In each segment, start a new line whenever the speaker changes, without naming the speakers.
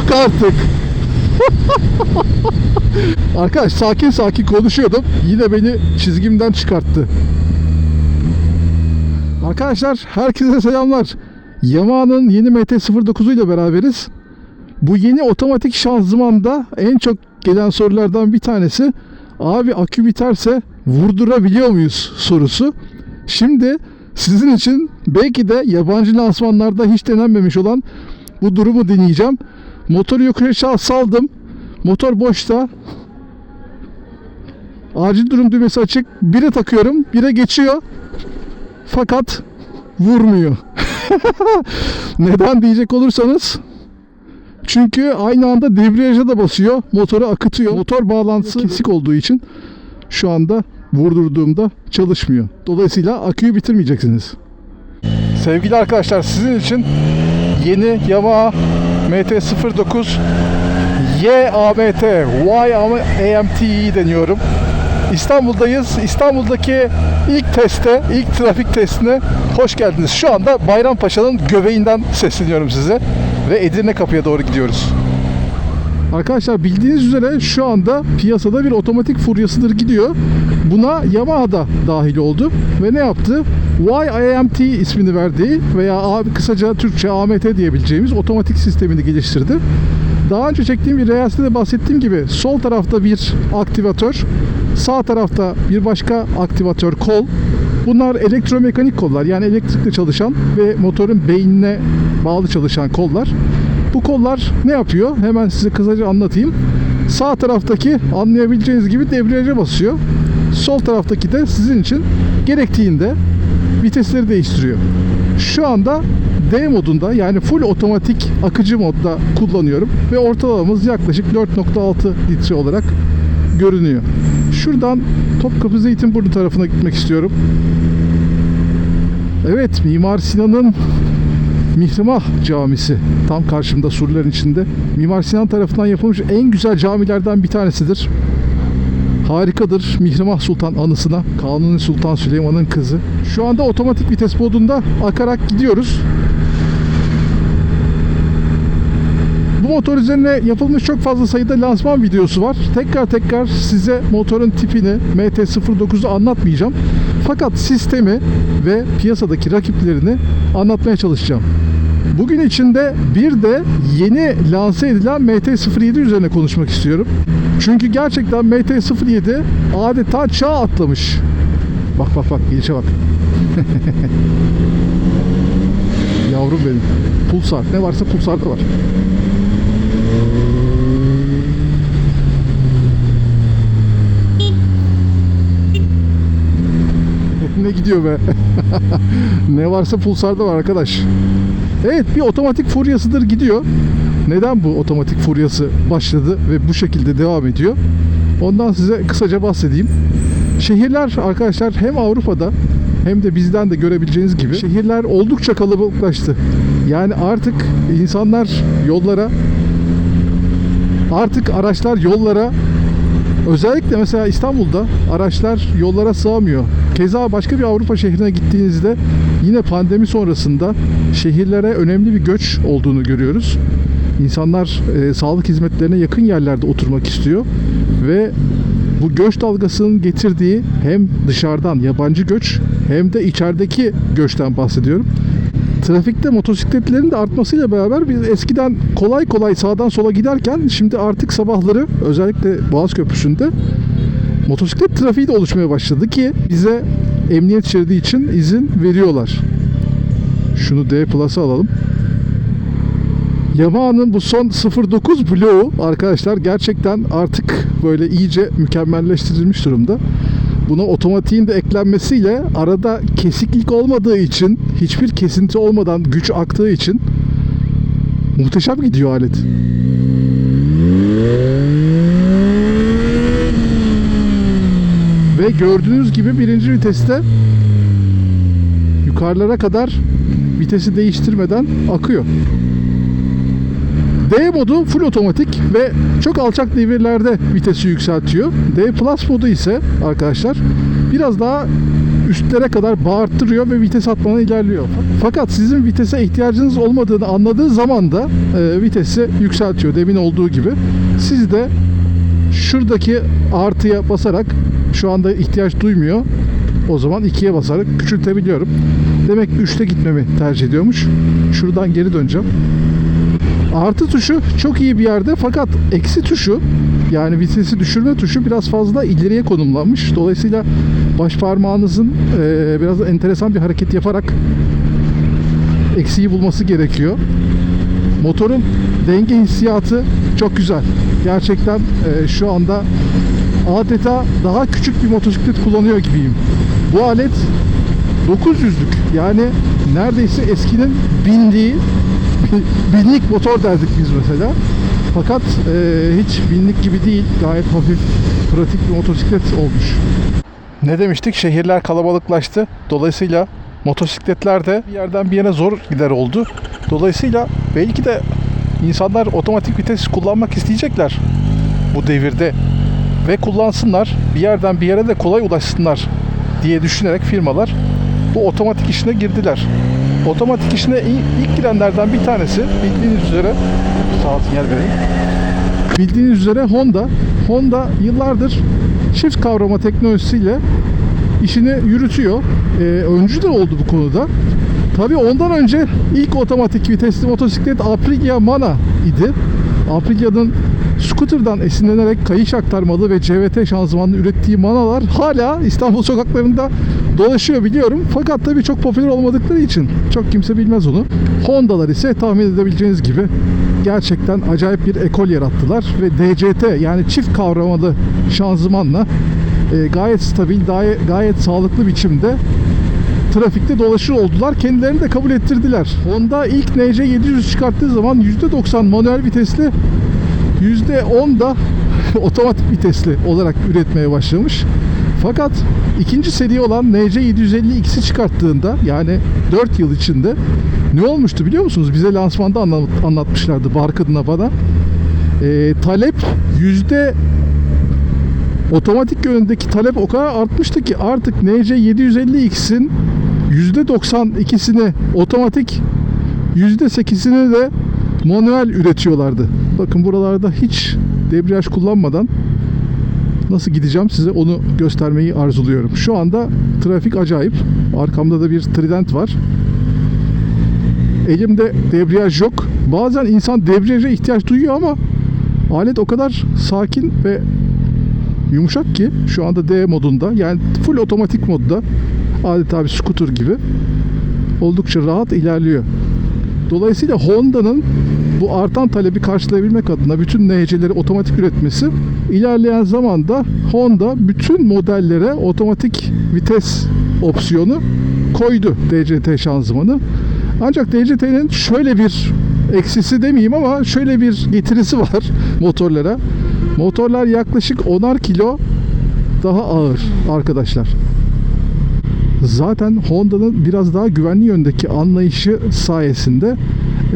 Yok artık. Arkadaş sakin sakin konuşuyordum. Yine beni çizgimden çıkarttı. Arkadaşlar herkese selamlar. Yamaha'nın yeni MT-09 ile beraberiz. Bu yeni otomatik şanzımanda en çok gelen sorulardan bir tanesi abi akü biterse vurdurabiliyor muyuz sorusu. Şimdi sizin için belki de yabancı lansmanlarda hiç denenmemiş olan bu durumu deneyeceğim. Motoru yukarı saldım. Motor boşta. Acil durum düğmesi açık. Bire takıyorum. Bire geçiyor. Fakat vurmuyor. Neden diyecek olursanız çünkü aynı anda debriyaja da basıyor. Motoru akıtıyor. Motor bağlantısı kesik olduğu için şu anda vurdurduğumda çalışmıyor. Dolayısıyla aküyü bitirmeyeceksiniz. Sevgili arkadaşlar sizin için yeni Yamaha MT-09 YAMT YAMT'yi deniyorum. İstanbul'dayız. İstanbul'daki ilk teste, ilk trafik testine hoş geldiniz. Şu anda Bayrampaşa'nın göbeğinden sesleniyorum size ve Edirne kapıya doğru gidiyoruz. Arkadaşlar bildiğiniz üzere şu anda piyasada bir otomatik furyasıdır gidiyor. Buna Yamaha da dahil oldu ve ne yaptı? YIMT ismini verdiği veya kısaca Türkçe AMT diyebileceğimiz otomatik sistemini geliştirdi. Daha önce çektiğim bir reelsde de bahsettiğim gibi sol tarafta bir aktivatör, sağ tarafta bir başka aktivatör kol. Bunlar elektromekanik kollar yani elektrikle çalışan ve motorun beynine bağlı çalışan kollar. Bu kollar ne yapıyor? Hemen size kısaca anlatayım. Sağ taraftaki anlayabileceğiniz gibi debriyaja basıyor. Sol taraftaki de sizin için gerektiğinde vitesleri değiştiriyor. Şu anda D modunda yani full otomatik akıcı modda kullanıyorum ve ortalamamız yaklaşık 4.6 litre olarak görünüyor. Şuradan Topkapı Zeytinburnu tarafına gitmek istiyorum. Evet Mimar Sinan'ın Mihrimah Camisi tam karşımda surların içinde. Mimar Sinan tarafından yapılmış en güzel camilerden bir tanesidir. Harikadır Mihrimah Sultan anısına Kanuni Sultan Süleyman'ın kızı. Şu anda otomatik vites modunda akarak gidiyoruz. Bu motor üzerine yapılmış çok fazla sayıda lansman videosu var. Tekrar tekrar size motorun tipini MT-09'u anlatmayacağım. Fakat sistemi ve piyasadaki rakiplerini anlatmaya çalışacağım. Bugün içinde bir de yeni lanse edilen MT-07 üzerine konuşmak istiyorum. Çünkü gerçekten MT-07 adeta çağ atlamış. Bak bak bak gelişe bak. Yavrum benim. Pulsar. Ne varsa pulsar da var. ne gidiyor be? ne varsa pulsarda var arkadaş. Evet bir otomatik furyasıdır gidiyor. Neden bu otomatik furyası başladı ve bu şekilde devam ediyor? Ondan size kısaca bahsedeyim. Şehirler arkadaşlar hem Avrupa'da hem de bizden de görebileceğiniz gibi şehirler oldukça kalabalıklaştı. Yani artık insanlar yollara artık araçlar yollara özellikle mesela İstanbul'da araçlar yollara sığamıyor. Keza başka bir Avrupa şehrine gittiğinizde yine pandemi sonrasında şehirlere önemli bir göç olduğunu görüyoruz. İnsanlar e, sağlık hizmetlerine yakın yerlerde oturmak istiyor ve bu göç dalgasının getirdiği hem dışarıdan yabancı göç hem de içerideki göçten bahsediyorum. Trafikte motosikletlerin de artmasıyla beraber biz eskiden kolay kolay sağdan sola giderken şimdi artık sabahları özellikle Boğaz Köprüsü'nde motosiklet trafiği de oluşmaya başladı ki bize emniyet şeridi için izin veriyorlar. Şunu D Plus'a alalım. Yamaha'nın bu son 09 bloğu arkadaşlar gerçekten artık böyle iyice mükemmelleştirilmiş durumda. Buna otomatiğin de eklenmesiyle arada kesiklik olmadığı için hiçbir kesinti olmadan güç aktığı için muhteşem gidiyor alet. Ve gördüğünüz gibi birinci viteste yukarılara kadar vitesi değiştirmeden akıyor. D modu full otomatik ve çok alçak devirlerde vitesi yükseltiyor. D Plus modu ise arkadaşlar biraz daha üstlere kadar bağırttırıyor ve vites atmadan ilerliyor. Fakat sizin vitese ihtiyacınız olmadığını anladığı zaman da e, vitesi yükseltiyor demin olduğu gibi. Siz de şuradaki artıya basarak şu anda ihtiyaç duymuyor. O zaman 2'ye basarak küçültebiliyorum. Demek ki 3'te gitmemi tercih ediyormuş. Şuradan geri döneceğim. Artı tuşu çok iyi bir yerde fakat eksi tuşu yani vitesi düşürme tuşu biraz fazla ileriye konumlanmış. Dolayısıyla baş parmağınızın eee, biraz enteresan bir hareket yaparak eksiği bulması gerekiyor. Motorun denge hissiyatı çok güzel. Gerçekten eee, şu anda adeta daha küçük bir motosiklet kullanıyor gibiyim. Bu alet 900'lük yani neredeyse eskinin bindiği binlik motor derdik biz mesela. Fakat eee, hiç binlik gibi değil. Gayet hafif, pratik bir motosiklet olmuş. Ne demiştik? Şehirler kalabalıklaştı. Dolayısıyla motosikletler de bir yerden bir yere zor gider oldu. Dolayısıyla belki de insanlar otomatik vites kullanmak isteyecekler bu devirde ve kullansınlar. Bir yerden bir yere de kolay ulaşsınlar diye düşünerek firmalar bu otomatik işine girdiler. Otomatik işine ilk girenlerden bir tanesi bildiğiniz üzere sağ ol sinyal vereyim. Bildiğiniz üzere Honda. Honda yıllardır çift kavrama teknolojisiyle işini yürütüyor. Ee, öncü de oldu bu konuda. Tabii ondan önce ilk otomatik vitesli motosiklet Aprilia Mana idi. Aprilia'nın scooter'dan esinlenerek kayış aktarmalı ve CVT şanzımanlı ürettiği Mana'lar hala İstanbul sokaklarında dolaşıyor biliyorum. Fakat tabii çok popüler olmadıkları için çok kimse bilmez onu. Honda'lar ise tahmin edebileceğiniz gibi gerçekten acayip bir ekol yarattılar ve DCT yani çift kavramalı şanzımanla e, gayet stabil, gayet, gayet sağlıklı biçimde trafikte dolaşır oldular. Kendilerini de kabul ettirdiler. Honda ilk NC700 çıkarttığı zaman %90 manuel vitesli %10 da otomatik vitesli olarak üretmeye başlamış. Fakat ikinci seri olan NC750X'i çıkarttığında yani 4 yıl içinde ne olmuştu biliyor musunuz? Bize lansmanda anlat, anlatmışlardı Barkın'la bana. Ee, talep yüzde otomatik yönündeki talep o kadar artmıştı ki artık NC750X'in %92'sini otomatik %8'ini de manuel üretiyorlardı. Bakın buralarda hiç debriyaj kullanmadan nasıl gideceğim size onu göstermeyi arzuluyorum. Şu anda trafik acayip. Arkamda da bir trident var. Elimde debriyaj yok. Bazen insan debriyaja ihtiyaç duyuyor ama alet o kadar sakin ve yumuşak ki şu anda D modunda yani full otomatik modda adeta bir scooter gibi oldukça rahat ilerliyor. Dolayısıyla Honda'nın bu artan talebi karşılayabilmek adına bütün NHC'leri otomatik üretmesi ilerleyen zamanda Honda bütün modellere otomatik vites opsiyonu koydu DCT şanzımanı. Ancak DCT'nin şöyle bir eksisi demeyeyim ama şöyle bir getirisi var motorlara. Motorlar yaklaşık 10'ar kilo daha ağır arkadaşlar. Zaten Honda'nın biraz daha güvenli yöndeki anlayışı sayesinde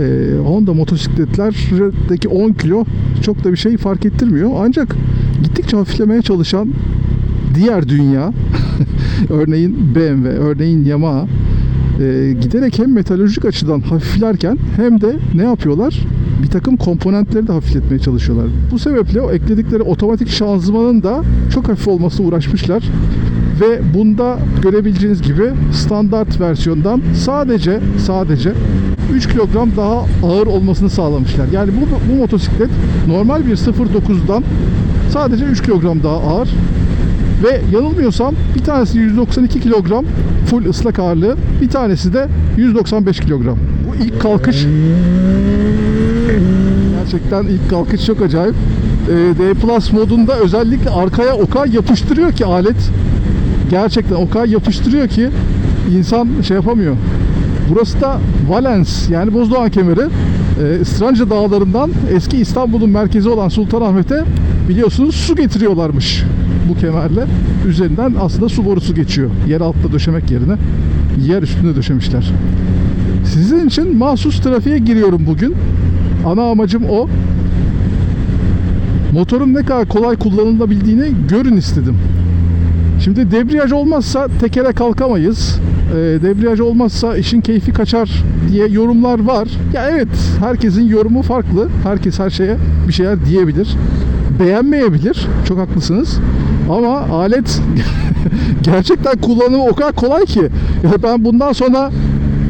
e, Honda motosikletlerdeki 10 kilo çok da bir şey fark ettirmiyor. Ancak gittikçe hafiflemeye çalışan diğer dünya örneğin BMW, örneğin Yamaha e, giderek hem metalolojik açıdan hafiflerken hem de ne yapıyorlar? Bir takım komponentleri de hafifletmeye çalışıyorlar. Bu sebeple o ekledikleri otomatik şanzımanın da çok hafif olmasına uğraşmışlar. Ve bunda görebileceğiniz gibi standart versiyondan sadece sadece 3 kilogram daha ağır olmasını sağlamışlar. Yani bu, bu motosiklet normal bir 0.9'dan sadece 3 kilogram daha ağır. Ve yanılmıyorsam bir tanesi 192 kilogram full ıslak ağırlığı, bir tanesi de 195 kilogram. Bu ilk kalkış gerçekten ilk kalkış çok acayip. Ee, D Plus modunda özellikle arkaya o kadar yapıştırıyor ki alet. Gerçekten o kadar yapıştırıyor ki insan şey yapamıyor. Burası da Valens yani Bozdoğan kemeri. Ee, Istranca dağlarından eski İstanbul'un merkezi olan Sultanahmet'e biliyorsunuz su getiriyorlarmış bu kemerle. Üzerinden aslında su borusu geçiyor. Yer altta döşemek yerine yer üstünde döşemişler. Sizin için mahsus trafiğe giriyorum bugün. Ana amacım o. Motorun ne kadar kolay kullanılabildiğini görün istedim. Şimdi debriyaj olmazsa tekere kalkamayız. Ee, debriyaj olmazsa işin keyfi kaçar diye yorumlar var. Ya evet herkesin yorumu farklı. Herkes her şeye bir şeyler diyebilir. Beğenmeyebilir. Çok haklısınız. Ama alet gerçekten kullanımı o kadar kolay ki. Ya ben bundan sonra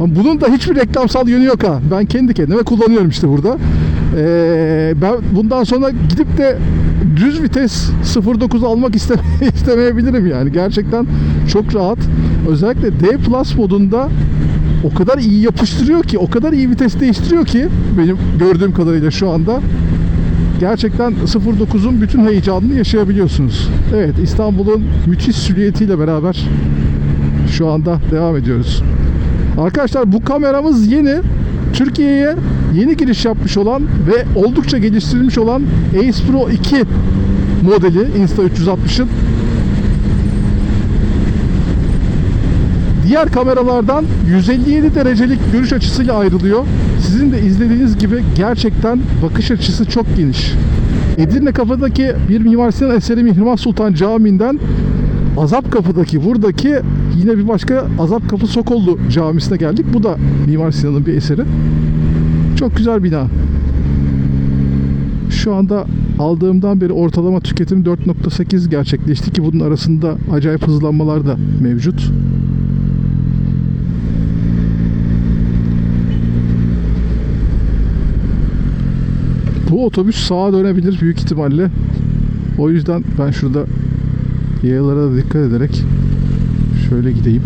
bunun da hiçbir reklamsal yönü yok ha. Ben kendi kendime kullanıyorum işte burada. Ee, ben bundan sonra gidip de düz vites 0.9 almak isteme istemeyebilirim yani. Gerçekten çok rahat. Özellikle D Plus modunda o kadar iyi yapıştırıyor ki, o kadar iyi vites değiştiriyor ki benim gördüğüm kadarıyla şu anda gerçekten 0.9'un bütün heyecanını yaşayabiliyorsunuz. Evet İstanbul'un müthiş silüetiyle beraber şu anda devam ediyoruz. Arkadaşlar bu kameramız yeni. Türkiye'ye yeni giriş yapmış olan ve oldukça geliştirilmiş olan Ace Pro 2 modeli Insta360'ın diğer kameralardan 157 derecelik görüş açısıyla ayrılıyor. Sizin de izlediğiniz gibi gerçekten bakış açısı çok geniş. Edirne Kapı'daki bir Mimar Sinan eseri Mihrimah Sultan Camii'nden Azap Kapı'daki buradaki yine bir başka Azap Kapı Sokollu Camisi'ne geldik. Bu da Mimar Sinan'ın bir eseri. Çok güzel bina. Şu anda aldığımdan beri ortalama tüketim 4.8 gerçekleşti ki bunun arasında acayip hızlanmalar da mevcut. Bu otobüs sağa dönebilir büyük ihtimalle. O yüzden ben şurada yayalara dikkat ederek şöyle gideyim.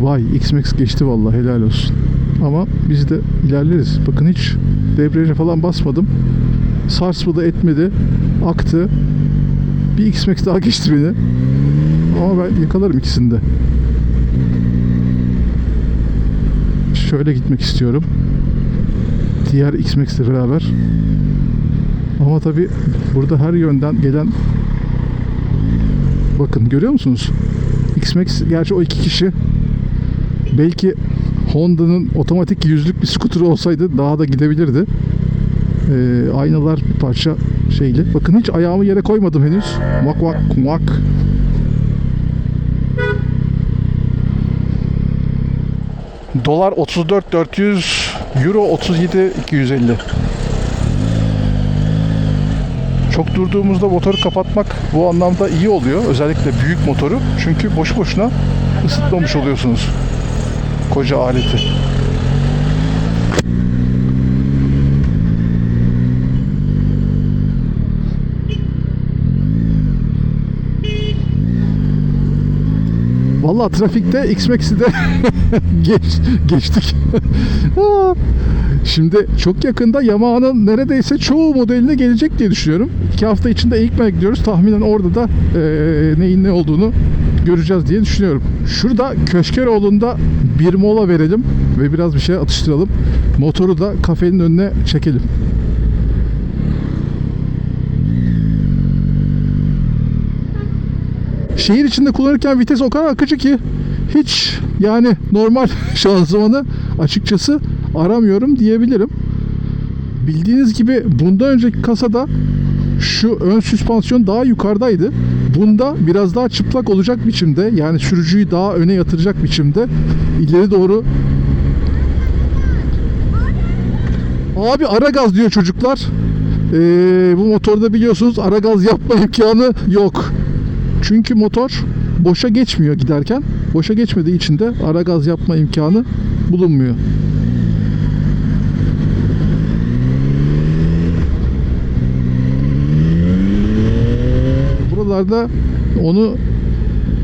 Vay X-Max geçti vallahi helal olsun. Ama biz de ilerleriz. Bakın hiç debriyaja falan basmadım. Sarsmadı etmedi. Aktı. Bir X-Max daha geçti beni. Ama ben yakalarım ikisini de. Şöyle gitmek istiyorum. Diğer X-Max ile beraber. Ama tabi burada her yönden gelen Bakın görüyor musunuz? X-Max gerçi o iki kişi belki Honda'nın otomatik yüzlük bir skuturu olsaydı daha da gidebilirdi. Ee, aynalar bir parça şeyli. Bakın hiç ayağımı yere koymadım henüz. Mak mak mak. Dolar 34 400, Euro 37 250. Çok durduğumuzda motoru kapatmak bu anlamda iyi oluyor. Özellikle büyük motoru. Çünkü boşu boşuna ısıtmamış oluyorsunuz koca aleti. Vallahi trafikte X-Max'i de geç, geçtik. Şimdi çok yakında Yamaha'nın neredeyse çoğu modeline gelecek diye düşünüyorum. İki hafta içinde Eğitmen'e gidiyoruz. Tahminen orada da e, neyin ne olduğunu göreceğiz diye düşünüyorum. Şurada Köşkeroğlu'nda bir mola verelim ve biraz bir şey atıştıralım. Motoru da kafenin önüne çekelim. Şehir içinde kullanırken vites o kadar akıcı ki hiç yani normal şanzımanı açıkçası aramıyorum diyebilirim. Bildiğiniz gibi bundan önceki kasada şu ön süspansiyon daha yukarıdaydı. Bunda biraz daha çıplak olacak biçimde yani sürücüyü daha öne yatıracak biçimde ileri doğru Abi ara gaz diyor çocuklar. Ee, bu motorda biliyorsunuz ara gaz yapma imkanı yok. Çünkü motor boşa geçmiyor giderken. Boşa geçmediği için de ara gaz yapma imkanı bulunmuyor. Buralarda onu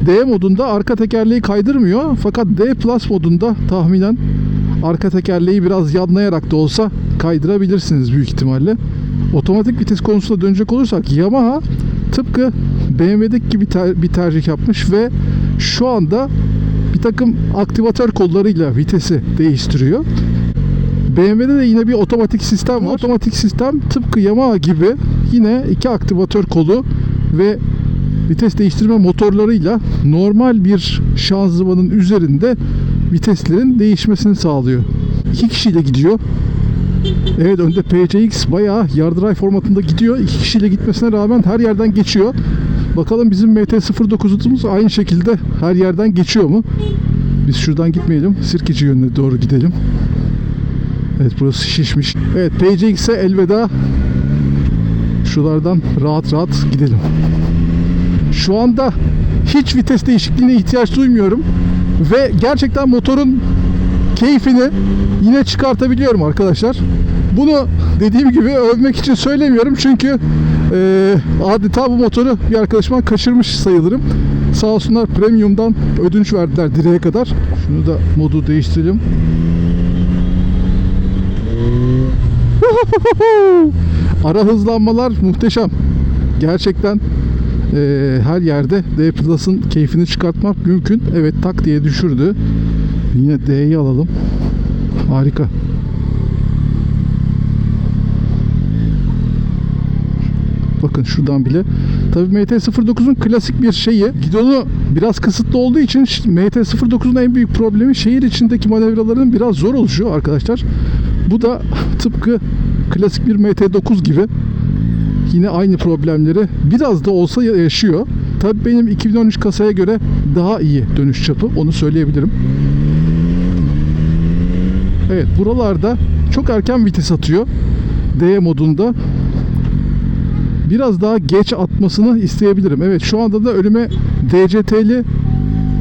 D modunda arka tekerleği kaydırmıyor. Fakat D Plus modunda tahminen arka tekerleği biraz yanlayarak da olsa kaydırabilirsiniz büyük ihtimalle. Otomatik vites konusunda dönecek olursak Yamaha tıpkı BMW'deki gibi ter- bir tercih yapmış ve şu anda bir takım aktivatör kollarıyla vitesi değiştiriyor. BMW'de de yine bir otomatik sistem var. Otomatik sistem tıpkı Yamaha gibi yine iki aktivatör kolu ve vites değiştirme motorlarıyla normal bir şanzımanın üzerinde viteslerin değişmesini sağlıyor. İki kişiyle gidiyor. Evet önde PCX bayağı yardıray formatında gidiyor. İki kişiyle gitmesine rağmen her yerden geçiyor. Bakalım bizim MT-09'umuz aynı şekilde her yerden geçiyor mu? Biz şuradan gitmeyelim. Sirkeci yönüne doğru gidelim. Evet burası şişmiş. Evet PCX'e elveda. Şuralardan rahat rahat gidelim. Şu anda hiç vites değişikliğine ihtiyaç duymuyorum. Ve gerçekten motorun keyfini yine çıkartabiliyorum arkadaşlar. Bunu dediğim gibi övmek için söylemiyorum çünkü e, adeta bu motoru bir arkadaşıma kaçırmış sayılırım. Sağ olsunlar premiumdan ödünç verdiler direğe kadar. Şunu da modu değiştirelim. Ara hızlanmalar muhteşem. Gerçekten e, her yerde D Plus'ın keyfini çıkartmak mümkün. Evet tak diye düşürdü. Yine D'yi alalım. Harika. Bakın şuradan bile. Tabii MT-09'un klasik bir şeyi. Gidonu biraz kısıtlı olduğu için MT-09'un en büyük problemi şehir içindeki manevraların biraz zor oluşuyor arkadaşlar. Bu da tıpkı klasik bir MT-9 gibi yine aynı problemleri biraz da olsa yaşıyor. Tabii benim 2013 kasaya göre daha iyi dönüş çapı onu söyleyebilirim. Evet buralarda çok erken vites atıyor. D modunda. Biraz daha geç atmasını isteyebilirim. Evet şu anda da önüme DCT'li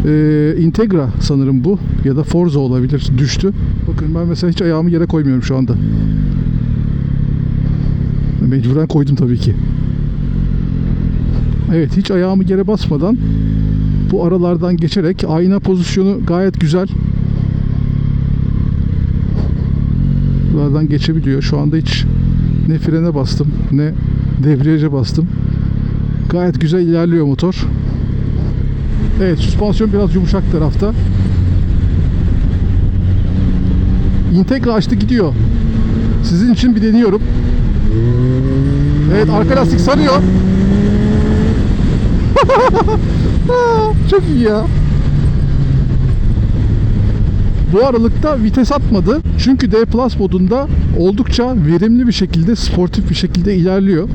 e, Integra sanırım bu ya da Forza olabilir düştü. Bakın ben mesela hiç ayağımı yere koymuyorum şu anda. Mecburen koydum tabii ki. Evet hiç ayağımı yere basmadan bu aralardan geçerek ayna pozisyonu gayet güzel. Buralardan geçebiliyor. Şu anda hiç ne frene bastım ne debriyaja bastım. Gayet güzel ilerliyor motor. Evet süspansiyon biraz yumuşak tarafta. Integra açtı gidiyor. Sizin için bir deniyorum. Evet arka lastik sarıyor. Çok iyi ya. Bu aralıkta vites atmadı. Çünkü D Plus modunda oldukça verimli bir şekilde, sportif bir şekilde ilerliyor.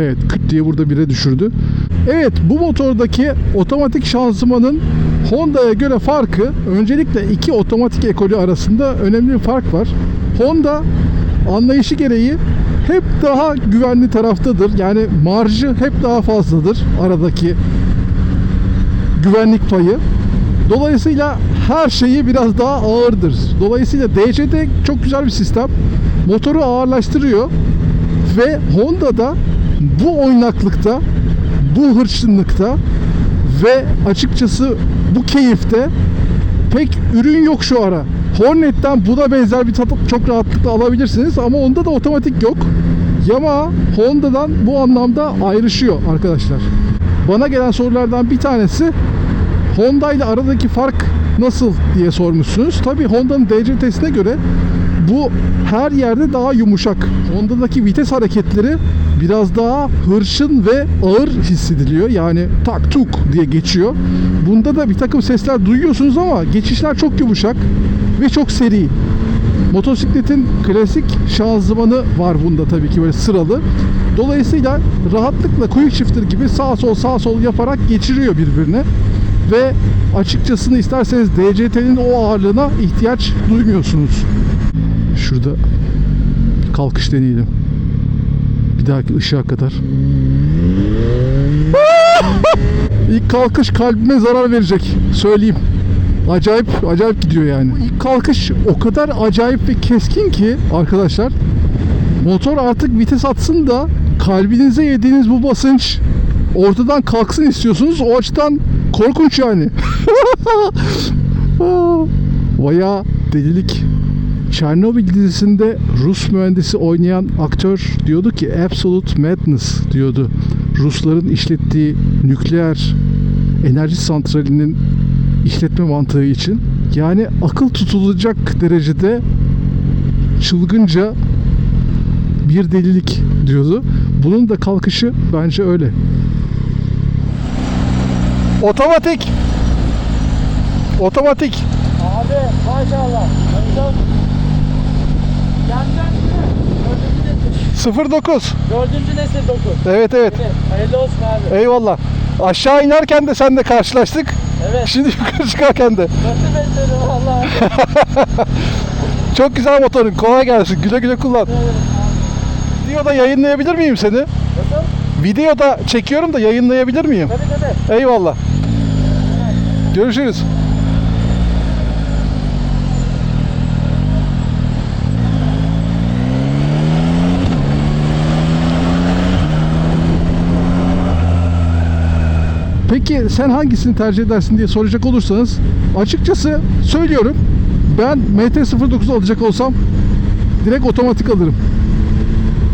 Evet, küt diye burada bire düşürdü. Evet, bu motordaki otomatik şanzımanın Honda'ya göre farkı öncelikle iki otomatik ekolü arasında önemli bir fark var. Honda anlayışı gereği hep daha güvenli taraftadır. Yani marjı hep daha fazladır aradaki güvenlik payı. Dolayısıyla her şeyi biraz daha ağırdır. Dolayısıyla DCT çok güzel bir sistem. Motoru ağırlaştırıyor ve Honda'da bu oynaklıkta, bu hırçınlıkta ve açıkçası bu keyifte pek ürün yok şu ara. Hornet'ten buna benzer bir tadı çok rahatlıkla alabilirsiniz ama onda da otomatik yok. Yamaha Honda'dan bu anlamda ayrışıyor arkadaşlar. Bana gelen sorulardan bir tanesi Honda ile aradaki fark nasıl diye sormuşsunuz. Tabii Honda'nın DCT'sine göre bu her yerde daha yumuşak. Honda'daki vites hareketleri biraz daha hırçın ve ağır hissediliyor. Yani tak tuk diye geçiyor. Bunda da bir takım sesler duyuyorsunuz ama geçişler çok yumuşak ve çok seri. Motosikletin klasik şanzımanı var bunda tabii ki böyle sıralı. Dolayısıyla rahatlıkla quick shifter gibi sağ sol sağ sol yaparak geçiriyor birbirine. Ve açıkçasını isterseniz DCT'nin o ağırlığına ihtiyaç duymuyorsunuz. Şurada kalkış deneyelim. Bir dahaki ışığa kadar. İlk kalkış kalbime zarar verecek. Söyleyeyim. Acayip acayip gidiyor yani. İlk kalkış o kadar acayip ve keskin ki arkadaşlar. Motor artık vites atsın da kalbinize yediğiniz bu basınç ortadan kalksın istiyorsunuz. O açıdan korkunç yani. Baya delilik. Çernobil dizisinde Rus mühendisi oynayan aktör diyordu ki Absolute Madness diyordu. Rusların işlettiği nükleer enerji santralinin işletme mantığı için. Yani akıl tutulacak derecede çılgınca bir delilik diyordu. Bunun da kalkışı bence öyle. Otomatik. Otomatik.
Abi maşallah.
09.
Dördüncü nesil 9.
Evet evet.
Hayırlı olsun abi.
Eyvallah. Aşağı inerken de seninle karşılaştık.
Evet.
Şimdi yukarı çıkarken de.
Nasıl besledim valla.
Çok güzel motorun. Kolay gelsin. Güle güle kullan. Videoda yayınlayabilir miyim seni?
Nasıl?
Videoda çekiyorum da yayınlayabilir miyim?
Tabii tabii.
Eyvallah. Görüşürüz. Peki sen hangisini tercih edersin diye soracak olursanız açıkçası söylüyorum ben MT-09 alacak olsam direkt otomatik alırım.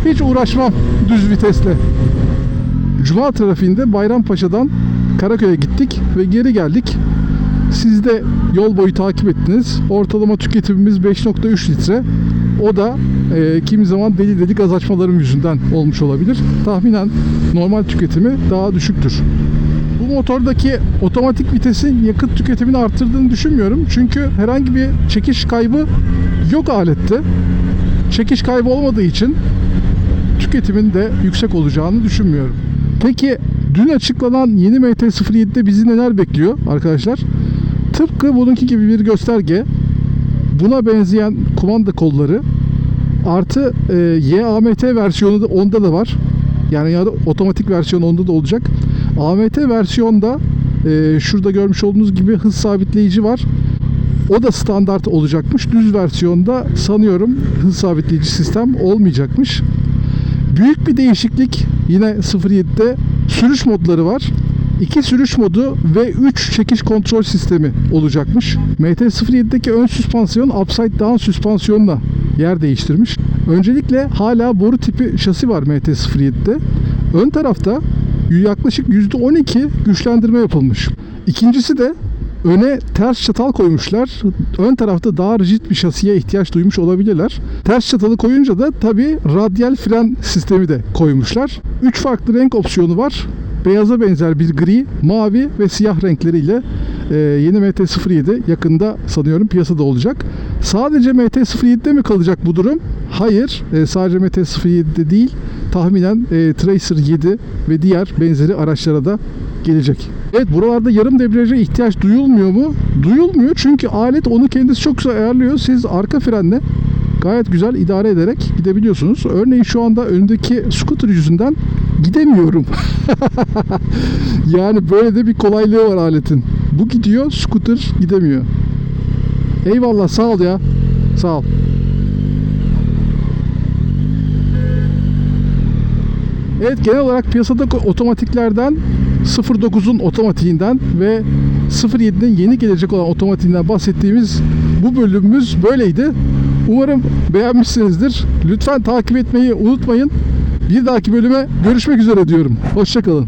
Hiç uğraşmam düz vitesle. Cuma trafiğinde Bayrampaşa'dan Karaköy'e gittik ve geri geldik. Siz de yol boyu takip ettiniz. Ortalama tüketimimiz 5.3 litre. O da e, kimi zaman deli deli gaz açmalarım yüzünden olmuş olabilir. Tahminen normal tüketimi daha düşüktür. Bu motordaki otomatik vitesin yakıt tüketimini arttırdığını düşünmüyorum. Çünkü herhangi bir çekiş kaybı yok alette. Çekiş kaybı olmadığı için tüketimin de yüksek olacağını düşünmüyorum. Peki dün açıklanan yeni MT-07'de bizi neler bekliyor arkadaşlar? Tıpkı bununki gibi bir gösterge, buna benzeyen kumanda kolları artı e, YAMT versiyonu da onda da var. Yani ya da otomatik versiyon onda da olacak. AMT versiyonda e, şurada görmüş olduğunuz gibi hız sabitleyici var. O da standart olacakmış. Düz versiyonda sanıyorum hız sabitleyici sistem olmayacakmış. Büyük bir değişiklik yine 07'de sürüş modları var. 2 sürüş modu ve 3 çekiş kontrol sistemi olacakmış. MT-07'deki ön süspansiyon upside down süspansiyonla yer değiştirmiş. Öncelikle hala boru tipi şasi var MT-07'de. Ön tarafta yaklaşık %12 güçlendirme yapılmış. İkincisi de öne ters çatal koymuşlar. Ön tarafta daha rigid bir şasiye ihtiyaç duymuş olabilirler. Ters çatalı koyunca da tabi radyal fren sistemi de koymuşlar. 3 farklı renk opsiyonu var. Beyaza benzer bir gri, mavi ve siyah renkleriyle e, yeni MT-07 yakında sanıyorum piyasada olacak. Sadece MT-07'de mi kalacak bu durum? Hayır. E, sadece MT-07'de değil. Tahminen e, Tracer 7 ve diğer benzeri araçlara da gelecek. Evet buralarda yarım debriyaja ihtiyaç duyulmuyor mu? Duyulmuyor çünkü alet onu kendisi çok güzel ayarlıyor. Siz arka frenle gayet güzel idare ederek gidebiliyorsunuz. Örneğin şu anda önündeki scooter yüzünden gidemiyorum. yani böyle de bir kolaylığı var aletin. Bu gidiyor, scooter gidemiyor. Eyvallah sağ ol ya. Sağ ol. Evet genel olarak piyasada otomatiklerden 09'un otomatiğinden ve 07'nin yeni gelecek olan otomatiğinden bahsettiğimiz bu bölümümüz böyleydi. Umarım beğenmişsinizdir. Lütfen takip etmeyi unutmayın. Bir dahaki bölüme görüşmek üzere diyorum. Hoşçakalın.